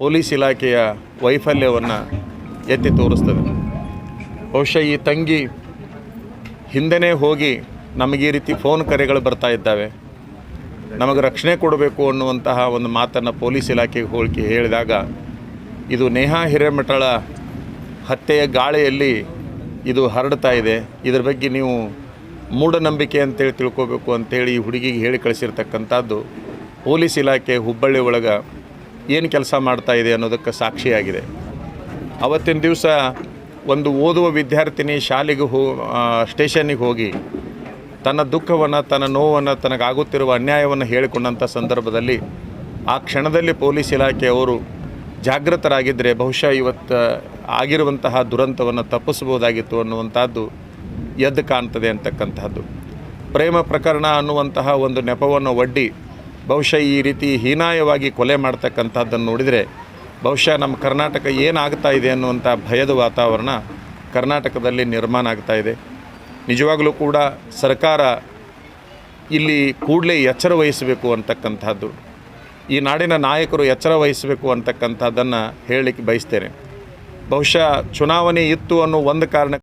Police ಇಲಾಖೆಯ ವೈಫಲ್ಯವನ್ನು ಎತ್ತಿ ತೋರಿಸ್ತದೆ. ಬಹುಶಃ ಈ ತಂಗಿ ಹಿಂದೆನೇ ಹೋಗಿ ನಮಗೆ ಈ ರೀತಿ ಫೋನ್ ಕರೆಗಳು ಬರ್ತಾ ಇದ್ದಾವೆ. ನಮಗೆ ರಕ್ಷಣೆ ಕೊಡಬೇಕು ಅನ್ನುವಂತಹ ಒಂದು ಮಾತನ್ನು ಪೊಲೀಸ್ ಇಲಾಖೆಗೆ ಹೋಲಿಕೆ ಹೇಳಿದಾಗ, ಇದು ನೇಹಾ ಹಿರೇಮಠಳ ಹತ್ಯೆಯ ಗಾಳಿಯಲ್ಲಿ ಇದು ಹರಡ್ತಾ ಇದೆ. ಇದರ ಬಗ್ಗೆ ನೀವು ಮೂಢನಂಬಿಕೆ ಅಂತೇಳಿ ತಿಳ್ಕೊಬೇಕು ಅಂತೇಳಿ ಈ ಹುಡುಗಿಗೆ ಹೇಳಿ ಕಳಿಸಿರ್ತಕ್ಕಂಥದ್ದು ಪೊಲೀಸ್ ಇಲಾಖೆ ಹುಬ್ಬಳ್ಳಿ ಒಳಗೆ ಏನು ಕೆಲಸ ಮಾಡ್ತಾ ಇದೆ ಅನ್ನೋದಕ್ಕೆ ಸಾಕ್ಷಿಯಾಗಿದೆ. ಅವತ್ತಿನ ದಿವಸ ಒಂದು ಓದುವ ವಿದ್ಯಾರ್ಥಿನಿ ಶಾಲೆಗೆ ಹೋ ಸ್ಟೇಷನ್ನಿಗೆ ಹೋಗಿ ತನ್ನ ದುಃಖವನ್ನು, ತನ್ನ ನೋವನ್ನು, ತನಗಾಗುತ್ತಿರುವ ಅನ್ಯಾಯವನ್ನು ಹೇಳಿಕೊಂಡಂಥ ಸಂದರ್ಭದಲ್ಲಿ ಆ ಕ್ಷಣದಲ್ಲಿ ಪೊಲೀಸ್ ಇಲಾಖೆಯವರು ಜಾಗೃತರಾಗಿದ್ದರೆ ಬಹುಶಃ ಇವತ್ತು ಆಗಿರುವಂತಹ ದುರಂತವನ್ನು ತಪ್ಪಿಸ್ಬೋದಾಗಿತ್ತು ಅನ್ನುವಂಥದ್ದು ಎದ್ದು ಕಾಣ್ತದೆ ಅಂತಕ್ಕಂತಹದ್ದು ಪ್ರೇಮ ಪ್ರಕರಣ ಅನ್ನುವಂತಹ ಒಂದು ನೆಪವನ್ನು ಒಡ್ಡಿ ಬಹುಶಃ ಈ ರೀತಿ ಹೀನಾಯವಾಗಿ ಕೊಲೆ ಮಾಡ್ತಕ್ಕಂಥದ್ದನ್ನು ನೋಡಿದರೆ ಬಹುಶಃ ನಮ್ಮ ಕರ್ನಾಟಕ ಏನಾಗ್ತಾ ಇದೆ ಅನ್ನುವಂಥ ಭಯದ ವಾತಾವರಣ ಕರ್ನಾಟಕದಲ್ಲಿ ನಿರ್ಮಾಣ ಆಗ್ತಾ ಇದೆ. ನಿಜವಾಗಲೂ ಕೂಡ ಸರ್ಕಾರ ಇಲ್ಲಿ ಕೂಡಲೇ ಎಚ್ಚರ ವಹಿಸಬೇಕು ಅಂತಕ್ಕಂಥದ್ದು. ಈ ನಾಡಿನ ನಾಯಕರು ಎಚ್ಚರ ವಹಿಸಬೇಕು ಅಂತಕ್ಕಂಥದ್ದನ್ನು ಹೇಳಲಿಕ್ಕೆ ಬಯಸ್ತೇನೆ. ಬಹುಶಃ ಚುನಾವಣೆ ಇತ್ತು ಅನ್ನೋ ಒಂದು ಕಾರಣ